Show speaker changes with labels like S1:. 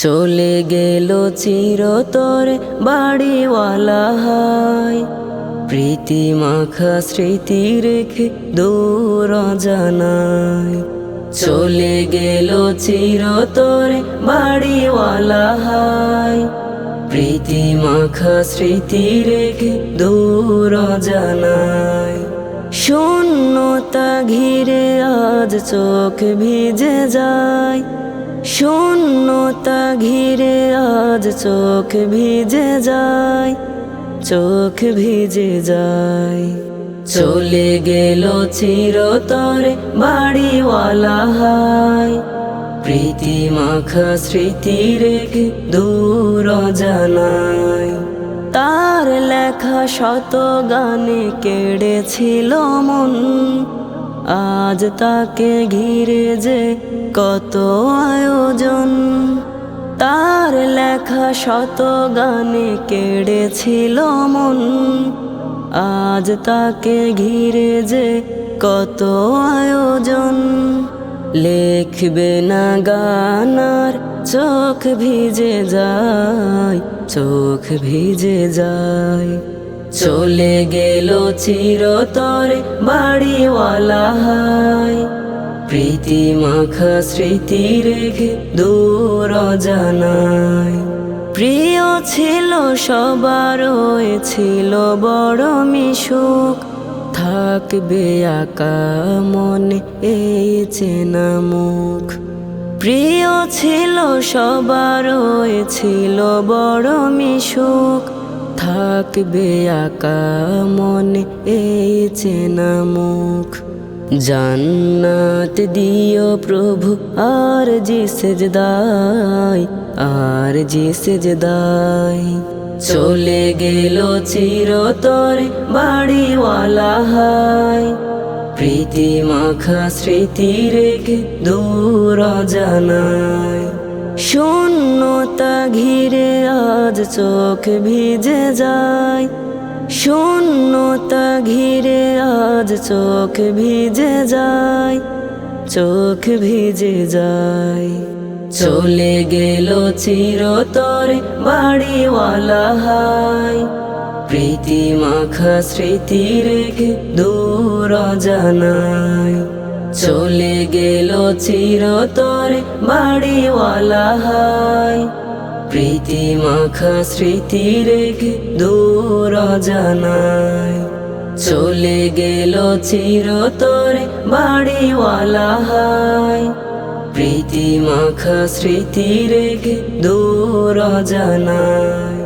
S1: চলে গেল চিরতরে বাড়িওয়ালা হায় প্রীতি মাখা স্মৃতি রেখে দূর জানায় চলে গেল চিরতরে বাড়িওয়ালা হায় প্রীতি মাখা স্মৃতি রেখে দূর জানায় শূন্যতা ঘিরে আজ চোখ ভিজে যায়। শূন্যতা ঘিরে আজ চোখ ভিজে যায়, চোখ ভিজে যায়। চলে গেল চিরতরে বাড়িওয়ালা হায় প্রীতি মাখা স্মৃতি রেখে দূর জানায় তার লেখা শত গানে কেড়েছিল মন। আজ তাকে ঘিরে যে কত আয়োজন। লেখা শত গানে কেড়েছিল মন। আজ তাকে ঘিরে যে কত আয়োজন। লেখবে না গানার চোখ ভিজে যায়, চোখ ভিজে যায়। চলে গেল চিরতরে বাড়িওয়ালা হায়। প্রীতি মাখা স্মৃতি রেখে দূর জানায় প্রিয় ছিল সবার ছিল বড় মিশুক। থাকবে আকা মনে এই চেনা মুখ প্রিয় ছিল সবার ছিল বড় মিশুক। থাকবে আকা মনে এই চেনা মুখ জান্নাত দিও প্রভু, আর যে সেজদাই আর যে সেজদাই চলে গেল চিরতরে বাড়িওয়ালা হায় প্রীতি মাখা স্মৃতি রেখে দূর জানায় শূন্যতা ঘিরে আজ চোখ ভিজে যায়। শূন্যতা ঘিরে আজ চোখ ভিজে যায়, চোখ ভিজে যায়। চলে গেল চিরতরে বাড়িওয়ালা হায় প্রীতি মাখা স্মৃতি রেখে দূর জানায় চলে গেল চিরতরে বাড়িওয়ালা হায় প্রীতি মাখা স্মৃতি রেখে দূর জানায় চলে গেল চিরতরে বাড়িওয়ালা হায়। প্রীতি মাখা স্মৃতি রেখে দূর জানায়